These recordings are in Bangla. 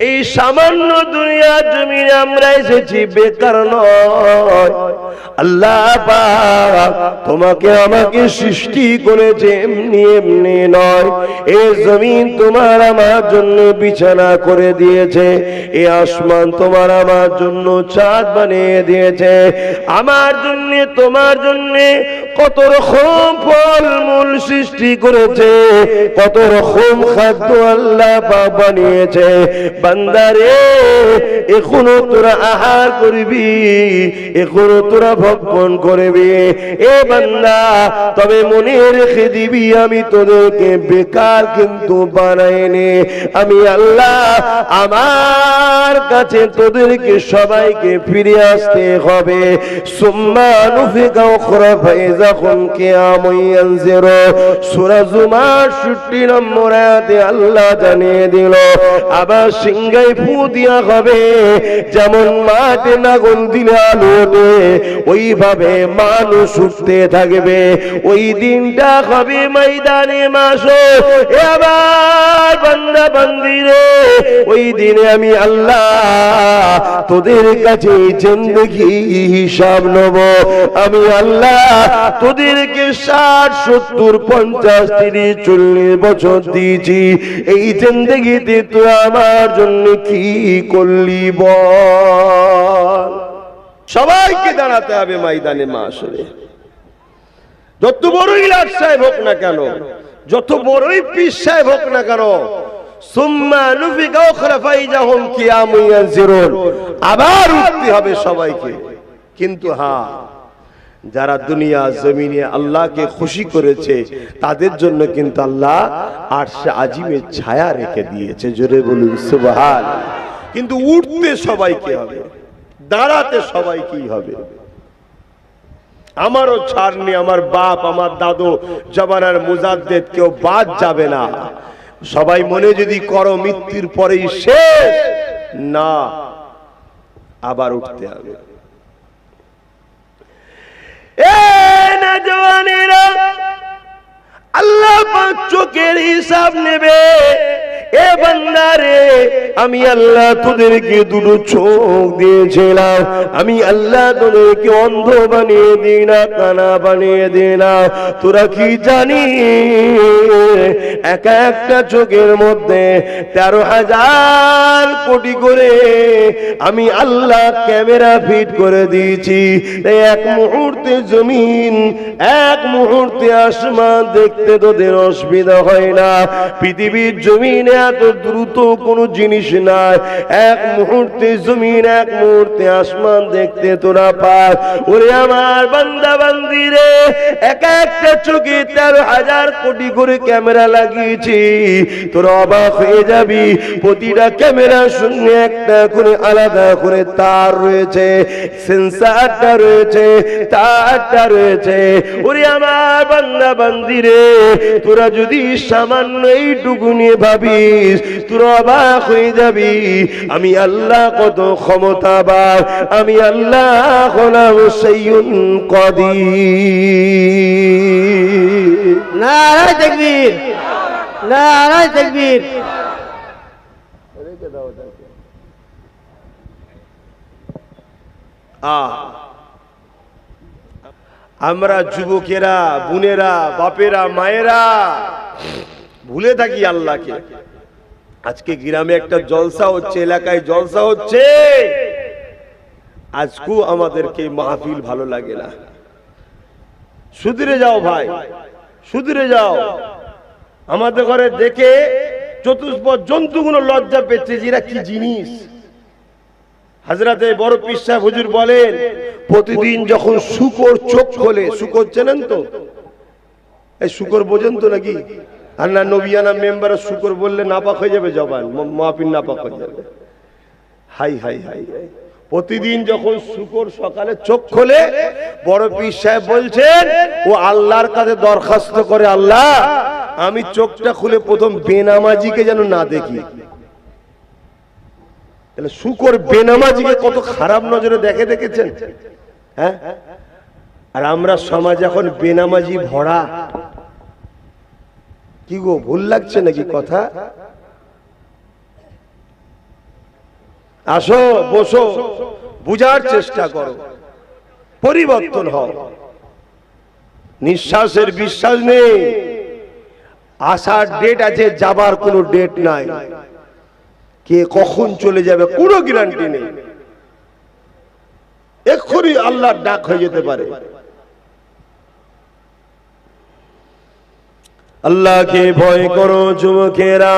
এই সামান্য দুনিয়া জমিনে আমরা এসেছি, বেকার নয়। আল্লাহ তোমাকে আমাকে সৃষ্টি করেছে এমনি এমনি নয়। এই জমিন তোমার আমার জন্য বিছানা করে দিয়েছে এই আসমান তোমার আমার জন্য চাঁদ বানিয়ে দিয়েছে। আমার জন্য, তোমার জন্য কত রকম ফল মূল সৃষ্টি করেছে, কত রকম খাদ্য আল্লাহ বানিয়েছে। বান্দারে, এখনও তোরা আহার করবি, এখনও তোরা ভক্ষণ করবি। এ বান্দা, তবে মনে রেখে দিবি, আমি তোদেরকে বেকার কিন্তু বানাইনি আমি আল্লাহ, আমার কাছে তোদেরকে সবাইকে ফিরে আসতে হবে। সুম্মা নুফিকা উখরা ফাইজাকুম কিয়ামুন ইয়ানজিরু। সূরা জুমার 60 নম্বর আল্লাহ জানিয়ে দিল, আবার সিংহাই ফু দিয়া হবে। যেমন মাঠে নাগন দিলে আলো ওইভাবে মানুষ উঠতে থাকবে। ওই দিনটা হবে ময়দানে মাস এবার বান্দা বান্দিরে ওই দিনে আমি আল্লাহ তোদের কাছে জিন্দগি হিসাব নেব। আমি আল্লাহ তোদেরকে ষাট, সত্তর, পঞ্চাশ, তিরিশ, চল্লিশ বছর দিয়েছি। এই জিন্দগিতে তুই আমার জন্য কি করলি বল? সবাইকে দাঁড়াতে হবে ময়দানে মা আসলে যত বড়ই লাট সাহেব হোক না কেন, যত বড়ই পিস সাহেব হোক না কেন আবার উঠতে হবে সবাইকে। কিন্তু হ্যাঁ যারা দুনিয়া, জমিনে আল্লাহকে খুশি করেছে, তাদের জন্য কিন্তু আল্লাহ আরশে আজিমের ছায়া রেখে দিয়েছে। জোরে বলুন, সুবহান। কিন্তু উঠতে সবাইকে হবে? দাঁড়াতে সবাইকেই হবে? আমারও ছাড় নেই, আমার বাপ, আমার দাদু জবানার মুজাদ্দেদ, কেউ বাদ যাবে না। সবাই মনে যদি করো মৃত্যুর পরেই শেষ, না, আবার উঠতে হবে। আল্লাহ চোখের হিসাব নেবে। এ বান্দারে, আমি আল্লাহ তোদেরকে দুটো চোখ দিয়েছিলাম। আমি আল্লাহ তোদেরকে অন্ধ বানিয়ে দিই না, কানা বানিয়ে দিই না। তোরা কি জানি এক একটা চোখের মধ্যে তেরো হাজার কোটি করে আমি আল্লাহ ক্যামেরা ফিট করে দিয়েছি। এক মুহূর্তে জমিন, এক মুহূর্তে আসমান দেখতে তোদের অসুবিধা হয় না। পৃথিবীর জমিনে এত দ্রুত কোনো জিনিস নাই। এক মুহূর্তে জমিন, এক মুহূর্তে আসমান দেখতে তোরা পাস। ওরে আমার বান্দা, বান্দি রে, এক একটা চোখে তেরো হাজার কোটি করে ক্যামেরা লাগিয়েছি। তোরা অবাক হয়ে যাবি, প্রতিটা ক্যামেরার সঙ্গে একটা করে আলাদা করে তার রয়েছে। সেন্সারটা রয়েছে, তারটা রয়েছে। ওরে আমার বান্দা, বান্দি রে, তোরা যদি সামান্য এইটুকু নিয়ে ভাবিস তোরা অবাক হয়ে যাবি। আমি আল্লাহ কত ক্ষমতাবান আমি আল্লাহ হলাম সেইয়ুন কদির। নারায় তকবীর নারায় আহ আমরা যুবকেরা বোনেরা বাপেরা মায়েরা ভুলে থাকি আল্লাহকে। আজকে গ্রামে একটা জলসা হচ্ছে, এলাকায় জলসা হচ্ছে। আজকেও আমাদেরকে মাহফিল ভালো লাগে না। সুধরে যাও ভাই, সুধরে যাও। আমাদের ঘরে দেখে চতুষ্পদ জন্তুগুলো লজ্জা পেচ্ছে যে এরা কি জিনিস। হাজরাতে বড় পিসা হুজুর বলেন, প্রতিদিন যখন শুকর চোখ খোলে, শুকর চেনেন তো? এই শুকর বোঝেন তো নাকি? আর না নবিয়ানা মেম্বার, শুকর বললে নাপাক হয়ে যাবে জবান। মাপিন নাপাক হয়ে যাবে। হাই হাই হাই। প্রতিদিন যখন শুকর সকালে চোখ খোলে, বড় পীর সাহেব বলছেন, ও আল্লাহর কাছে দরখাস্ত করে আল্লাহ, আমি চোখটা খুলে প্রথম বেনামাজিকে যেন না দেখি। তাহলে শুকর বেনামাজিকে কত খারাপ নজরে দেখে দেখেছেন? হ্যাঁ? আর আমরা সমাজ এখন বেনামাজি ভরা। কি গো, ভুল লাগছে নাকি কথা? আসো, বসো, বুঝার চেষ্টা করো। পরিবর্তন হও। নিঃশ্বাসের বিশ্বাস নেই। আসার ডেট আছে, যাবার কোনো ডেট নাই। কে কখন চলে যাবে, কোনো গ্যারান্টি নেই। এক্ষুনি আল্লাহর ডাক হয়ে যেতে পারে। আল্লাহকে ভয় করো, যুবকেরা।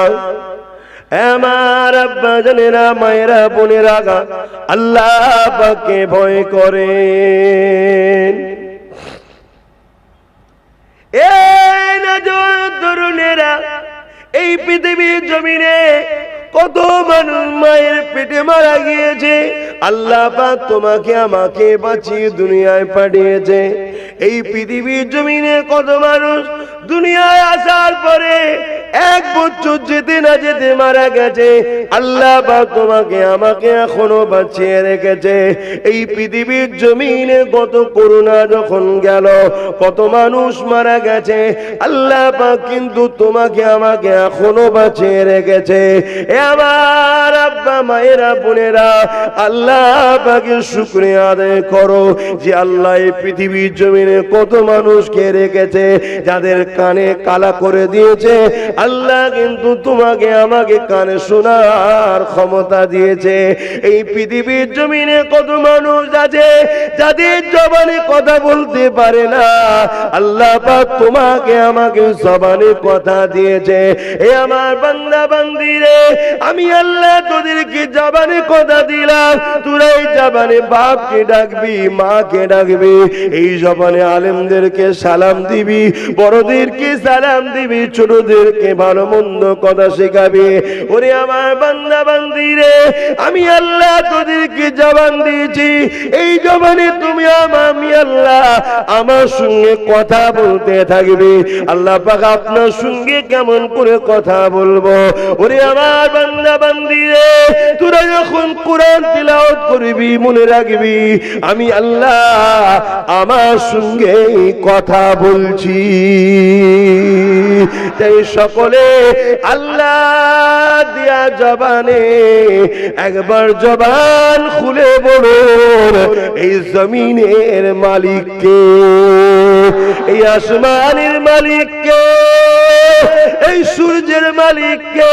আমার আব্বা জানেরা, মায়েরা, বোনেরা আল্লাহ পাকে ভয় করে এই নজর তরুণেরা, এই পৃথিবীর জমিনে কত মানুষ মায়ের পেটে মারা গিয়েছে। আল্লাহ তোমাকে, আমাকে বাঁচিয়ে দুনিয়ায় পাঠিয়েছে। এই পৃথিবীর জমিনে কত মানুষ দুনিয়ায় আসার পরে এক বছর যেতে না যেতে মারা গেছে, আল্লাহ পাক তোমাকে, আমাকে এখনও বাঁচিয়ে রেখেছে। এই পৃথিবীর জমিনে কত করুণা যখন গেল, কত মানুষ মারা গেছে, আল্লাহ পাক কিন্তু তোমাকে, আমাকে এখনও বাঁচিয়ে রেখেছে। এ আমার আব্বা, মায়েরা, বোনেরা, আল্লাহ পাকে শুক্রিয়া আদায় করো যে আল্লাহ এই পৃথিবীর জমিনে কত মানুষকে রেখেছে, যাদের কানে কালা করে দিয়েছে। আল্লাহ কিন্তু তোমাকে আমাকে কানে শোনার ক্ষমতা দিয়েছে। এই পৃথিবীর জমিনে কত মানুষ আছে, যাদের জবানে কথা বলতে পারে না। আল্লাহ তোমাকে আমাকে জবানে কথা দিয়েছে। এ আমার বান্দা বান্দিরে, আমি আল্লাহ তোদেরকে জবানে কথা দিলাম। তোরা এই জবানে বাপকে ডাকবি, মাকে ডাকবি। এই জবানে আলেমদেরকে সালাম দিবি, বড়দেরকে সালাম দিবি, ছোটদেরকে ভালো মন্দ কথা শেখাবি। ওরে আমার বান্দা বান্দিরে আমি আল্লাহ তোদেরকে জবান দিয়েছি। এই জবানে তুমি আমার আমি আল্লাহ আমার সঙ্গে কথা বলতে থাকবে। আল্লাহ পাক আপনার সঙ্গে কেমন করে কথা বলব? ওরে আমার বান্দা বান্দিরে তোরা যখন কোরআন তিলাওয়াত করবি, মনে রাখবি, আমি আল্লাহ আমার সঙ্গে কথা বলছি। তাই সকলে আল্লাহ দিয়া জবানে একবার জবান খুলে বলুন, এই জমিনের মালিককে, এই আসমানের মালিককে। এই সূর্যের মালিককে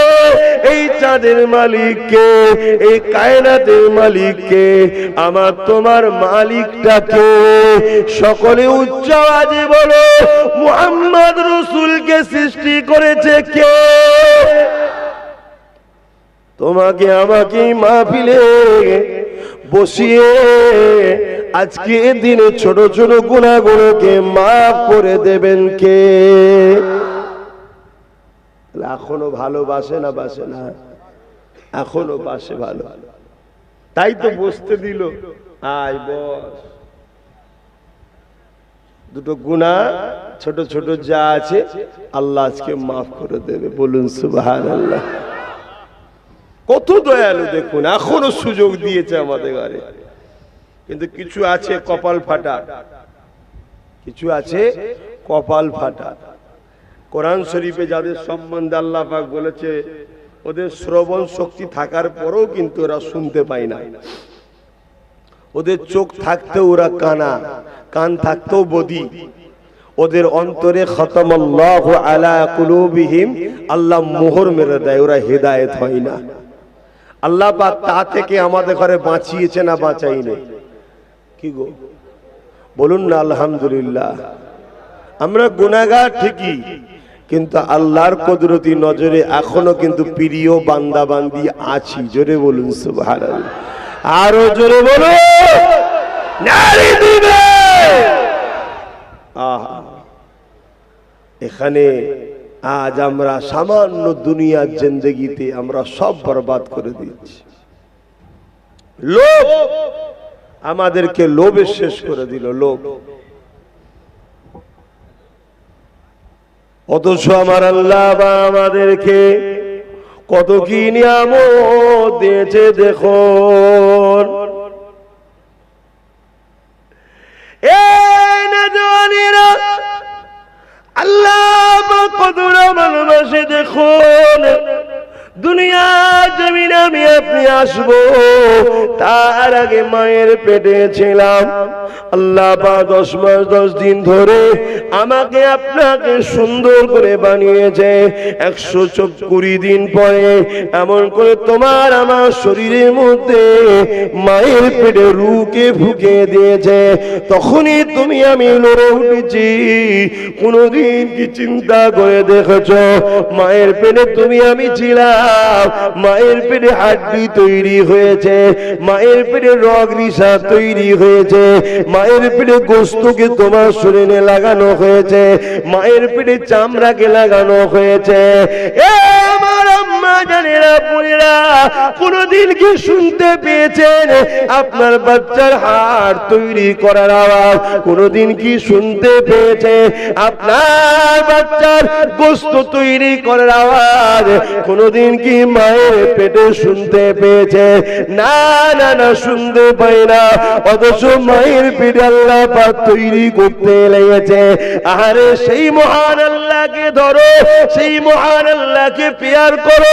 এই চাঁদের মালিককে এই কায়নাতের মালিককে আমার তোমার মালিকটাকে সকলে উচ্চ আজে বলো, মুহাম্মদ রসুলকে সৃষ্টি করেছে কে? তোমাকে আমাকে মাহফিলে বসিয়ে আজকে দিনে ছোট ছোট গুণাগুলোকে মাফ করে দেবেন কে? এখনও ভালোবাসে না বাসে না? এখনও বাসে ভালো। তাই তো বসতে দিল। আয় বস। দুটো গুণা, ছোট ছোট যা আছে, আল্লাহ আজকে মাফ করে দেবে। বলুন সুবাহান আল্লাহ কত দয়ালু দেখুন, এখনও সুযোগ দিয়েছে আমাদের ঘরে। কিন্তু কিছু আছে কপাল ফাটা। কিছু আছে কপাল ফাটা। কোরআন শরীফে যাদের সম্বন্ধে আল্লাহ পাক বলেছে, ওদের শ্রবণ শক্তি থাকার পরেও কিন্তু ওরা শুনতে পায় না। ওদের চোখ থাকতেও ওরা কানা, কান থাকতেও বদি। ওদের অন্তরে খতমাল্লাহু আলা কুলুবিহিম আল্লাহ মোহর মেরে দেয়, ওরা হেদায়েত হয় না। আল্লাহ পাক তা থেকে আমাদের ঘরে বাঁচিয়েছে না বাঁচাইনি। কি গো? বলুন না, আলহামদুলিল্লাহ। আমরা গুনাগার ঠিকই কিন্তু আল্লাহর কুদরতি নজরে এখনও কিন্তু প্রিয় বান্দা বান্দি আছি। জোরে বলুন, সুবহানাল্লাহ। আরও জোরে বলুন এখানে আজ আমরা সামান্য দুনিয়ার জিন্দগিতে আমরা সব বরবাদ করে দিচ্ছি। লোভ। আমাদেরকে লোভে শেষ করে দিল, লোভ। অথচ আমার আল্লাহ বা আমাদেরকে কত কি নিয়ামত দিয়েছে দেখো। আল্লাহ কত ভালোবাসে দেখুন দুনিয়া জমিনে আমি আপনি আসব। তার আগে মায়ের পেটে ছিলাম। আল্লাহ দশ মাস, দশ দিন ধরে আমাকে আপনাকে সুন্দর করে বানিয়েছে। একশো কুড়ি দিন পরে এমন করে তোমার আমার শরীরের মধ্যে মায়ের পেটে রুকে ফুকে দিয়েছে। তখনই তুমি আমি লড়ে উঠেছি। কোনদিন কি চিন্তা করে দেখেছ? মায়ের পেটে তুমি আমি ছিলাম। মায়ের পেটে হাড্ডি তৈরি হয়েছে, মায়ের পেটে রগ নিশা তৈরি হয়েছে, মায়ের পেটে গোস্তকে তোমার শরীরে লাগানো হয়েছে, মায়ের পেটে চামড়াকে লাগানো হয়েছে। এ আমার বোনেরা, কোনদিন কি শুনতে পেয়েছেন? আপনার বাচ্চার তৈরি করার আওয়াজ কোনদিন কি শুনতে পেয়েছে? আপনার বাচ্চার গোস্ত তৈরি করার আওয়াজ কোনদিন কি মায়ের পেটে শুনতে পেয়েছে? না না না, শুনতে পাই না। অথচ মায়ের পেটে আল্লাহ তৈরি করতে লেগেছে। আরে সেই মহান আল্লাহকে ধরো, সেই মহান আল্লাহকে পেয়ার করো।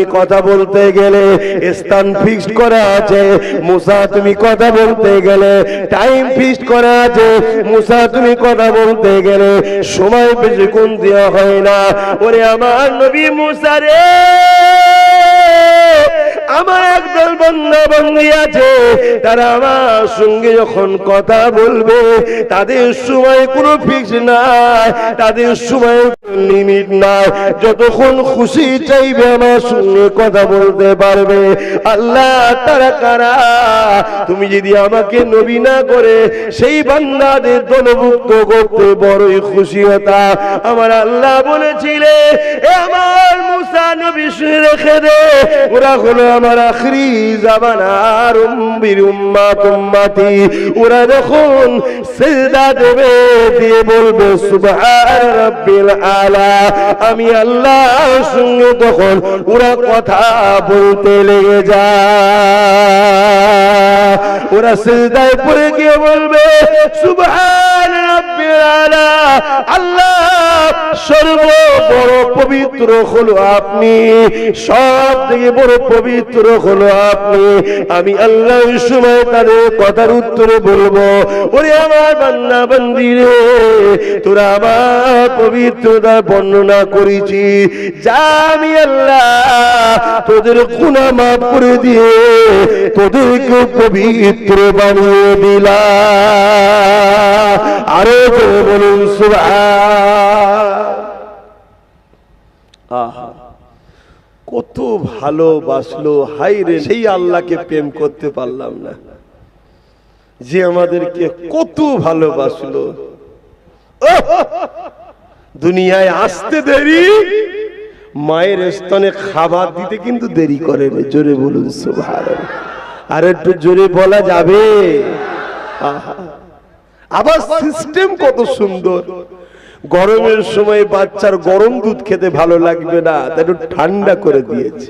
তুমি কথা বলতে গেলে স্থান ফিক্সড করা আছে। মুসা, তুমি কথা বলতে গেলে টাইম ফিক্সড করা আছে। মুসা, তুমি কথা বলতে গেলে সময় বেশিক্ষণ দেওয়া হয় না। ওরে আমার নবী মুসা রে, আমার একদল বন্ধা বন্ধী আছে। তারা আমার সঙ্গে যখন কথা বলবে, তাদের সময় কোনো ফিক্স নাই। তাদের সময় লিমিট নাই। যতক্ষণ খুশি চাইবে আমার সঙ্গে কথা বলতে পারবে। আল্লাহ তারা কারা? তুমি যদি আমাকে নবী না করে, সেই বান্দাদের দলভুক্ত করতে বড়ই খুশি হতা আমার আল্লাহ বলেছিলে আমার মুসা নবী রেখে দে। ওরা হলো আমার আখরি জামানার উম্বির উম্মাত উম্মাতি। ওরা যখন সেজদা দেবে, দিয়ে বলবে, সুবহান রাব্বিল আমি আল্লাহর সঙ্গে তখন ওরা কথা বলতে লেগে যা ওরা সেজদায় পড়ে গিয়ে বলবে, সুবহান আমি আল্লাহ সময় তাদের কথার উত্তরে বলব, ওরে আমার বান্না বান্দি রে, তোরা আমার পবিত্রতা বর্ণনা করেছি যা আমি আল্লাহ তোদের গুণা মাফ করে দিয়ে তোদেরকে পবিত্র বানিয়ে দিলাম। আরও জোরে বলুন আহা। কত ভালোবাসলো হাই রে, সেই আল্লাহকে প্রেম করতে পারলাম না। যে আমাদেরকে কত ভালোবাসলো। দুনিয়ায় আসতে দেরি, মায়ের স্তনে খাবার দিতে কিন্তু দেরি করে না। জোরে বলুন সুবহানাল্লাহ আর একটু জোরে বলা যাবে? আহা। আবার সিস্টেম কত সুন্দর। গরমের সময় বাচ্চার গরম দুধ খেতে ভালো লাগবে না, তাই একটু ঠান্ডা করে দিয়েছে।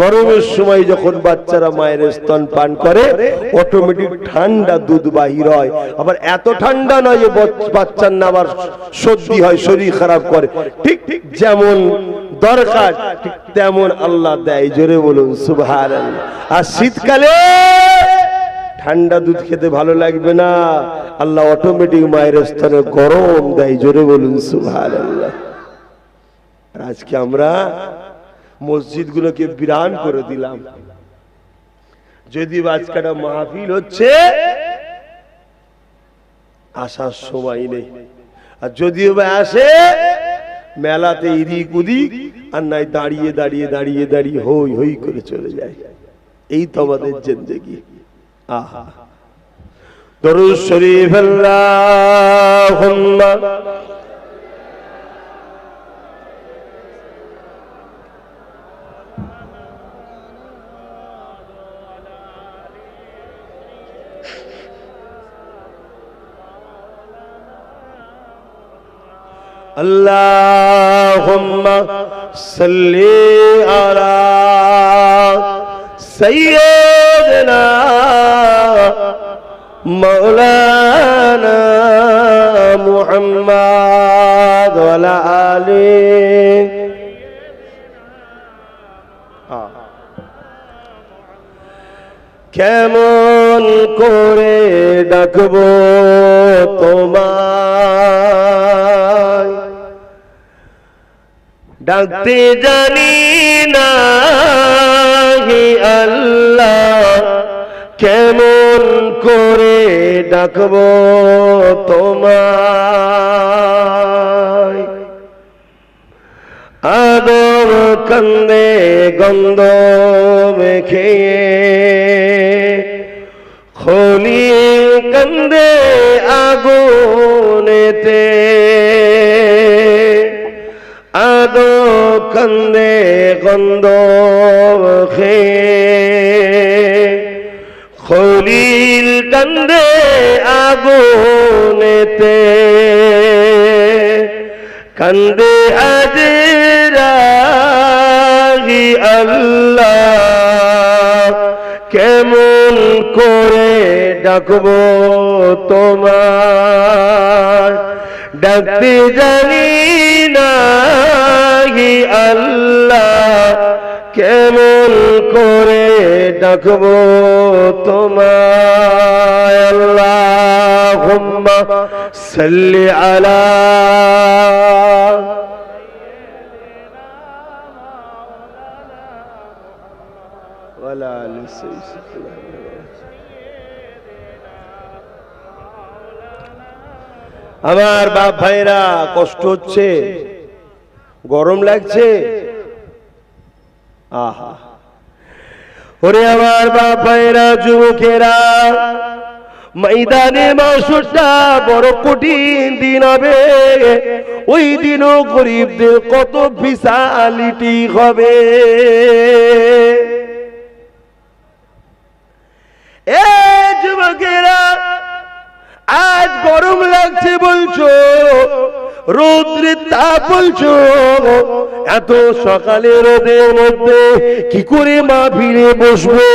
গরমের সময় যখন বাচ্চারা মায়ের স্তন পান করে অটোমেটিক ঠান্ডা দুধ বাহির হয়। আবার এত ঠান্ডা নয় যে বাচ্চার না আবার সর্দি হয়, শরীর খারাপ করে। ঠিক ঠিক যেমন দরকার, ঠিক তেমন আল্লাহ দেয়। জোরে বলুন সুভার আর শীতকালে ঠান্ডা দুধ খেতে ভালো লাগবে না। আল্লাহ অটোমেটিক মায়ের স্থানে গরম দেয়, জোরে বলুন সুভার আজকে আমরা মসজিদগুলোকে বিরান করে দিলাম। যদি আজকাটা মাহফিল হচ্ছে, আসার সময় নেই। আর যদিও বা আসে, মেলাতে ইদিক উদিক আর নাই দাঁড়িয়ে দাঁড়িয়ে দাঁড়িয়ে দাঁড়িয়ে হই হই করে চলে যায়। এই তো আমাদের জিন্দগি। آه. درود شریف اللهم. اللهم صل على سيدنا مولانا محمد وعلى آله কেমন করে ডাকবো তোমায় ডাকতে জানি না হে আল্লাহ কেমন করে ডাকবো তোমায়? আদম কন্দে গন্ধ মেখে খলি কন্দে আগুনেতে। আদো কন্দে গন্ধ খে খলিল কন্দে আগুনেতে। কন্দে আজরাহি আল্লাহ। কেমন করে ডাকবো তোমার? ডাকতে জানি না আল্লাহ। কেমন করে ডাকব তোমার সাল্লি আলা আমার বাপ ভাইরা কষ্ট হচ্ছে গরম লাগছে। আহা। ওরে আমার বাপ ভাইরা যুবকেরা, ময়দানে মাসটা বড় কঠিন দিন হবে। ওই দিনও গরিবদের কত বিশালিটি হবে। এ যুবকেরা, আজ গরম লাগছে বলছো। রৌদ্রের তাপ এত সকালে রোদের মধ্যে কি করে মা বসবো?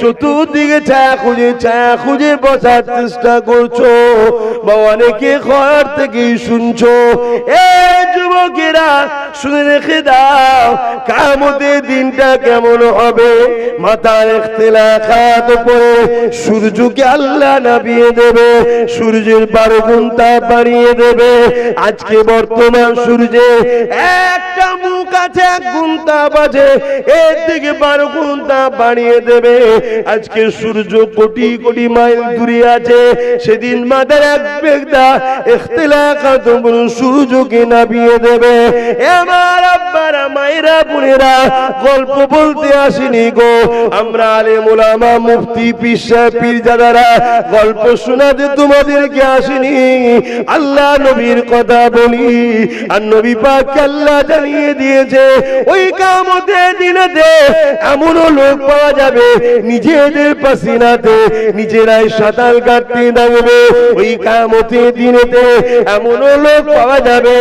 চতুর্দিকে ছায়া খুঁজে ছায়া খুঁজে বসার চেষ্টা করছ। বা অনেকে ঘর থেকে শুনছো, এ যুবকেরা, শুনে রেখে দাও, কামতের দিনটা কেমন হবে? মাথার ইখতিলা খাত পরে সূর্যকে আল্লাহ নাবিয়ে দেবে, সূর্যের বারো ঘণ্টা বাড়িয়ে দেবে। আজকে বর্তমান সূর্যে একটা মুখ আছে, এক বাজে এর থেকে বারো দেবে। আজকে সূর্য কোটি কোটি মাইল দূরে আছে, সেদিন মাদার এক বেগদা নাবিয়ে দেবে। আমার আব্বারা, মায়েরা, বোনেরা, গল্প বলতে আসিনি গো। আমরা আলে মোলামা মুফতি পিসা পীরজাদারা গল্প শোনাতে তোমাদেরকে আসিনি। আল্লাহ নবীর কথা বলি, আর নবী পাক আল্লাহ জানিয়ে দিয়েছে। ওই কামতে দিনেতে এমনও লোক পাওয়া যাবে, নিজেদের পাসিনাতে নিজেরাই সাঁতার কাটতে থাকবে। ওই কামতে দিনেতে এমনও লোক পাওয়া যাবে,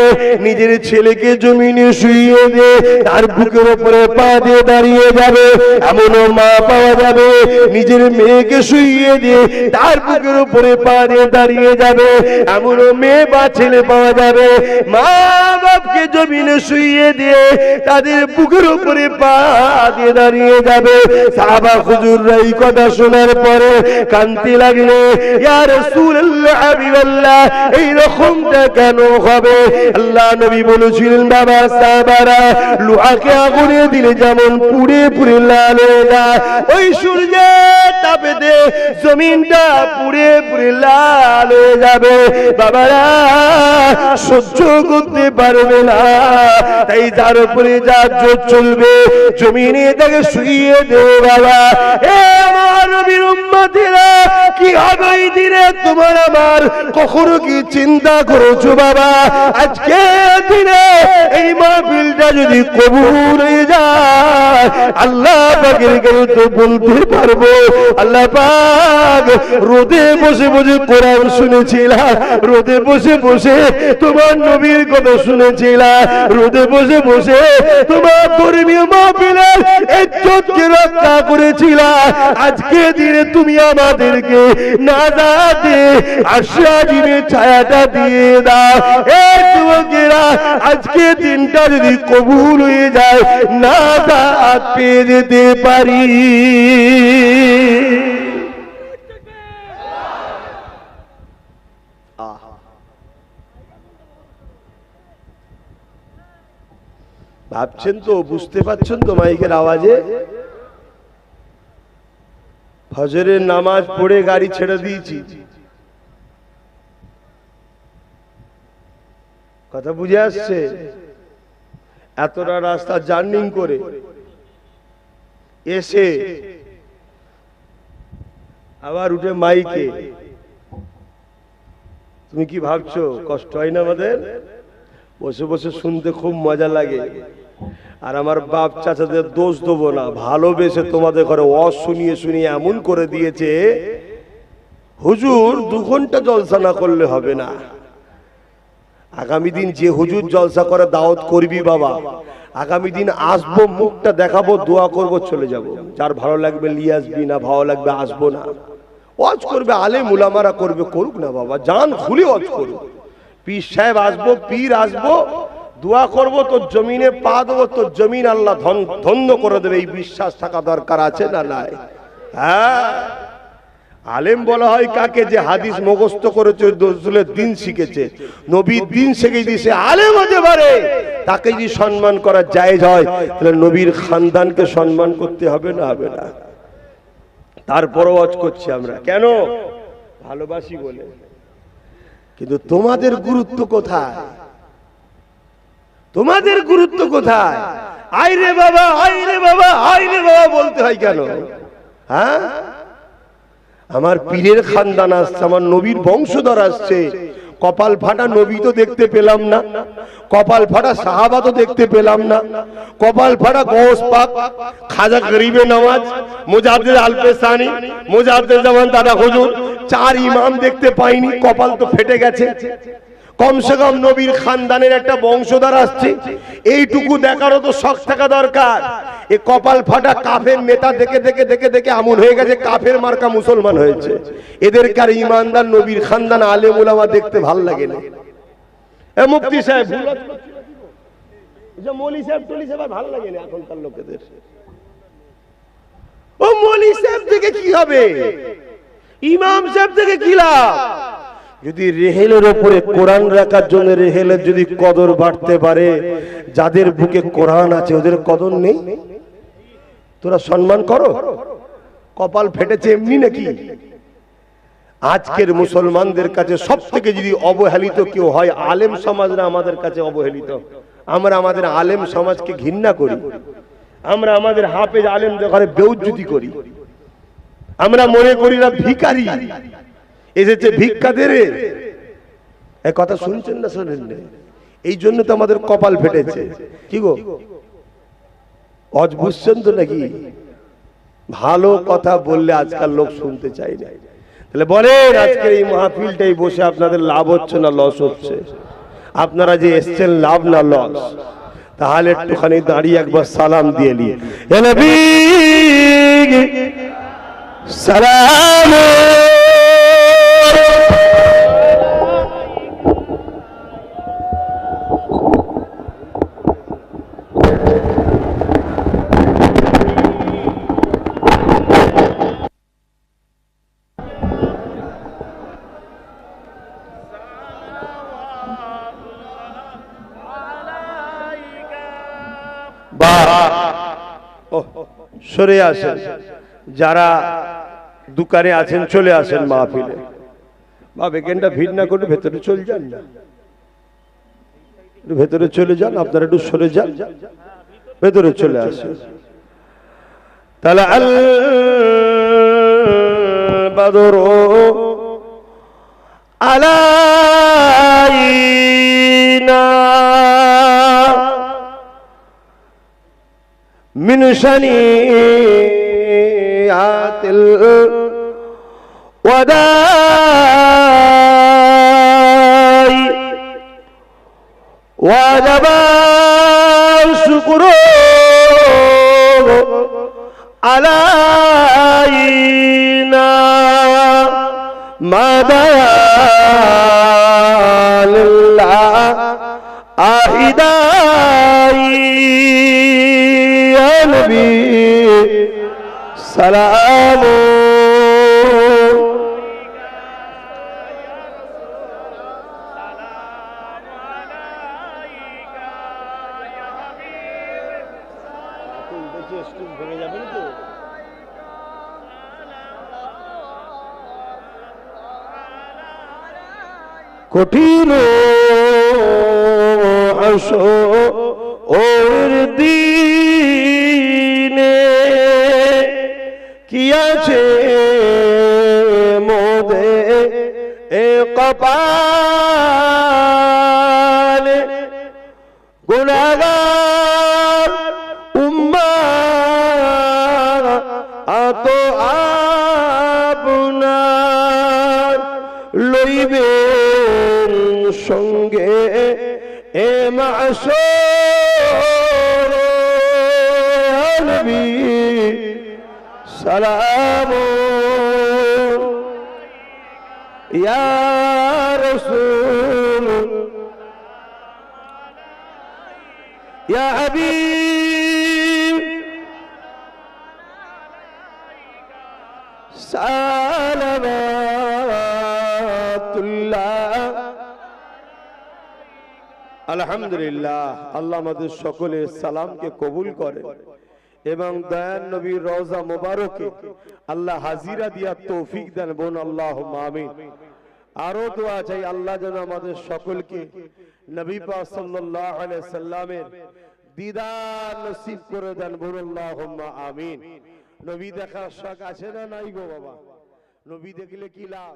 নিজের ছেলেকে জমিনে শুইয়ে দিয়ে তার বুকের উপরে পা দিয়ে দাঁড়িয়ে যাবে। এমনও মা পাওয়া যাবে, নিজের মেয়েকে শুইয়ে দিয়ে তার বুকের উপরে পা দিয়ে দাঁড়িয়ে যাবে। এমনও মেয়ে বা ছেলে পাওয়া যাবে। মা বাপকে জমিনে শুইয়ে দিয়ে দিয়ে তাদের বুকের উপরে পা দিয়ে দাঁড়িয়ে যাবে। সাহাবা হুজুররা এই কথা শোনার পরে কান্তি লাগলে, ইয়া রাসূলুল্লাহ, হাবিবাল্লাহ, এই রকমটা কেন হবে? আল্লাহ নবী বলেছিলেন, বাবা, সাহাবারা লোহাকে আগুনে দিলে যেমন পুড়ে পুড়ে লাল হয়ে যায়, ওই সূর্যের তাপে দে জমিনটা পুড়ে পুড়ে লাল হয়ে যাবে। বাবারা, সহ্য করতে পারবে না। তাই যার উপরে যা জোর চলবে, জমিনে তাকে শুইয়ে দে বাবা। এ আমার নবীর উম্মতিরা, কি হবে এই দিনে? তোমার আমার কখনো কি চিন্তা করেছ বাবা? আজকে দিনে এই মাহফিলটা যদি কবুল হয়ে যায়, আল্লাহ পাকের তো বলতে পারব। আল্লাহ পাক রোদে বসে বসে কোরআন শুনেছিলাম রোদে বসে বসে তোমার নবীর কথা শুনেছিলাম রোদে বসে বসে তোমার ধর্মীয় মাহফিলের ইজ্জতকে রক্ষা করেছিলা। আজকে দিনে তুমি আমাদেরকে না দাতে আশ্রাজিনের ছায়াটা দিয়ে দাও। এই যুবকেরা, আজকে দিনটা যদি কবুল হয়ে যায় না দাঁত পেয়ে যেতে পারি। ভাবছেন তো, বুঝতে পারছেন তো মাইকের আওয়াজে? ফজরের নামাজ পড়ে গাড়ি ছেড়ে দিয়েছি। কথা বুঝে আসছে? এতটা রাস্তা জার্নিং করে এসে আবার উঠে মাইকে। তুমি কি ভাবছ, কষ্ট হয় না আমাদের? বসে বসে শুনতে খুব মজা লাগে। আর আমার বাপ চাচাদের দোষ দেবো না, ভালোবেসে তোমাদের ঘরে অ শুনিয়ে এমন করে দিয়েছে, হুজুর দু ঘণ্টা জলসা না করলে হবে না। আগামী দিন যে হুজুর জলসা করে দাওয়াত করবি বাবা, আগামী দিন আসব, মুখটা দেখাবো, দোয়া করব, চলে যাব। যার ভালো লাগবে নিয়ে আসবি, না ভালো লাগবে আসব না। ওয়াজ করবে আলে মুলামারা করবে, করুক না বাবা জান খুলে ওয়াজ করুক। পীর সাহেব আসব, পীর আসব দোয়া করব তোর জমিনে, পা দেবো তোর জমিন, আল্লাহ ধন, ধন্য করে দেবে, এই বিশ্বাস থাকা দরকার আছে না নাই? হ্যাঁ? আলেম বলা হয় কাকে যে হাদিস মুখস্থ করেছে, রসুলের দিন শিখেছে। নবীর দিন শিখে দিয়েছে আলেম হতে পারে, তাকে যদি সম্মান করা জায়েজ হয়, তাহলে নবীর খানদানকে সম্মান করতে হবে না হবে না? তারপরও ওয়াজ করছি আমরা। কেন? ভালোবাসি বলে। কিন্তু তোমাদের গুরুত্ব কোথায়? তোমাদের গুরুত্ব কোথায়? আইরে বাবা আইরে বাবা আইরে বাবা বলতে হয় কেন? হ্যাঁ? আমার পীরের খানদান আসছে, আমার নবীর বংশধর আসছে। কপাল ফাটা নবী তো দেখতে পেলাম না। কপাল ফাটা সাহাবা তো দেখতে পেলাম না। কপাল ফাটা গৌস পাক, খাজা গরিবে নামাজ, মুজাদ্দিদ আলপেসানি মুজাদ্দিদ জামান দাদা হুজুর, চার ইমাম দেখতে পাইনি, কপাল তো ফেটে গেছে। কমসে কম নবীর খানদানের একটা বংশধার আসছে। এইটুকু দেখারও তো শখ থাকা দরকার। এ কপাল ফাটা কাফের নেতা দেখে দেখে দেখে দেখে এমন হয়ে গেছে, কাফের মার্কা মুসলমান হয়েছে। এদেরকে আর ইমানদার নবীর খানদান আলেম উলামা দেখতে ভালো লাগে না। এ মুফতি সাহেব সাহেব সাহেব ভালো লাগে না এখনকার লোকেদের। ও মৌলি সাহেব থেকে কি হবে? ইমাম সাহেব থেকে কি লাভ? যদি রেহেলের ওপরে কোরআন রাখার জন্য রেহেলের যদি কদর বাড়তে পারে, যাদের বুকে কোরআন আছে, ওদের কদর নেই? তোরা সম্মান করো? কপাল ফেটেছে এমনি নাকি? আজকের মুসলমানদের কাছে সব থেকে যদি অবহেলিত কেউ হয়, আলেম সমাজরা আমাদের কাছে অবহেলিত। আমরা আমাদের আলেম সমাজকে ঘৃণা করি। আমরা আমাদের হাফেজ আলেম ঘরে বেউজ্জুতি করি। আমরা মনে করি না ভিকারি এসেছে ভিক্ষা দেরে এই কথা শুনছেন না শোনেন না? এই জন্য তো আমাদের কপাল ফেটেছে। কি গো? অজ বুঝছেন তো নাকি? ভালো কথা বললে আজকাল লোক শুনতে চাই না। তাহলে বলেন আজকের এই মাহফিলটাই বসে আপনাদের লাভ হচ্ছে না লস হচ্ছে? আপনারা যে এসছেন লাভ না লস? তাহলে একটুখানি দাঁড়িয়ে একবার সালাম দিয়ে নিয়ে। এ সালাম! সরে আসেন। যারা দোকানে আছেন, চলে আসেন মাহফিলে। বা বেকেনটা ভিড় না করে ভেতরে চলে যান না। ভেতরে চলে যান, আপনারা একটু সরে যান। ভেতরে চলে আসেন। তাহলে আল বাদর আলাইনা من شنيعات الوداع. وجب الشكر علينا مدى لله أهداي يا نبي سلام কঠিন আসো ওর দিনে এ কপালে গুণাগার উম্মা আত আপনার লইবেন সঙ্গে এ মাসবি সালাম ইয়া রসুল يا حبيب سلامات الله আলহামদুলিল্লাহ আল্লাহ আমাদের সকলের সালামকে কবুল করে এবং দয়ান নবীর রওজা মোবারকে আল্লাহ হাজিরা দিয়া তৌফিক দেন বোন আল্লাহ আমিন আরও দোয়া চাই আল্লাহ যেন আমাদের সকলকে নবী পাক সাল্লাল্লাহু আলাইহি সাল্লামের দিদার নসিব করে দেন বলুন আল্লাহুম্মা আমিন। নবী দেখার শখ আছে না নাই গো বাবা? নবী দেখলে কি লাভ?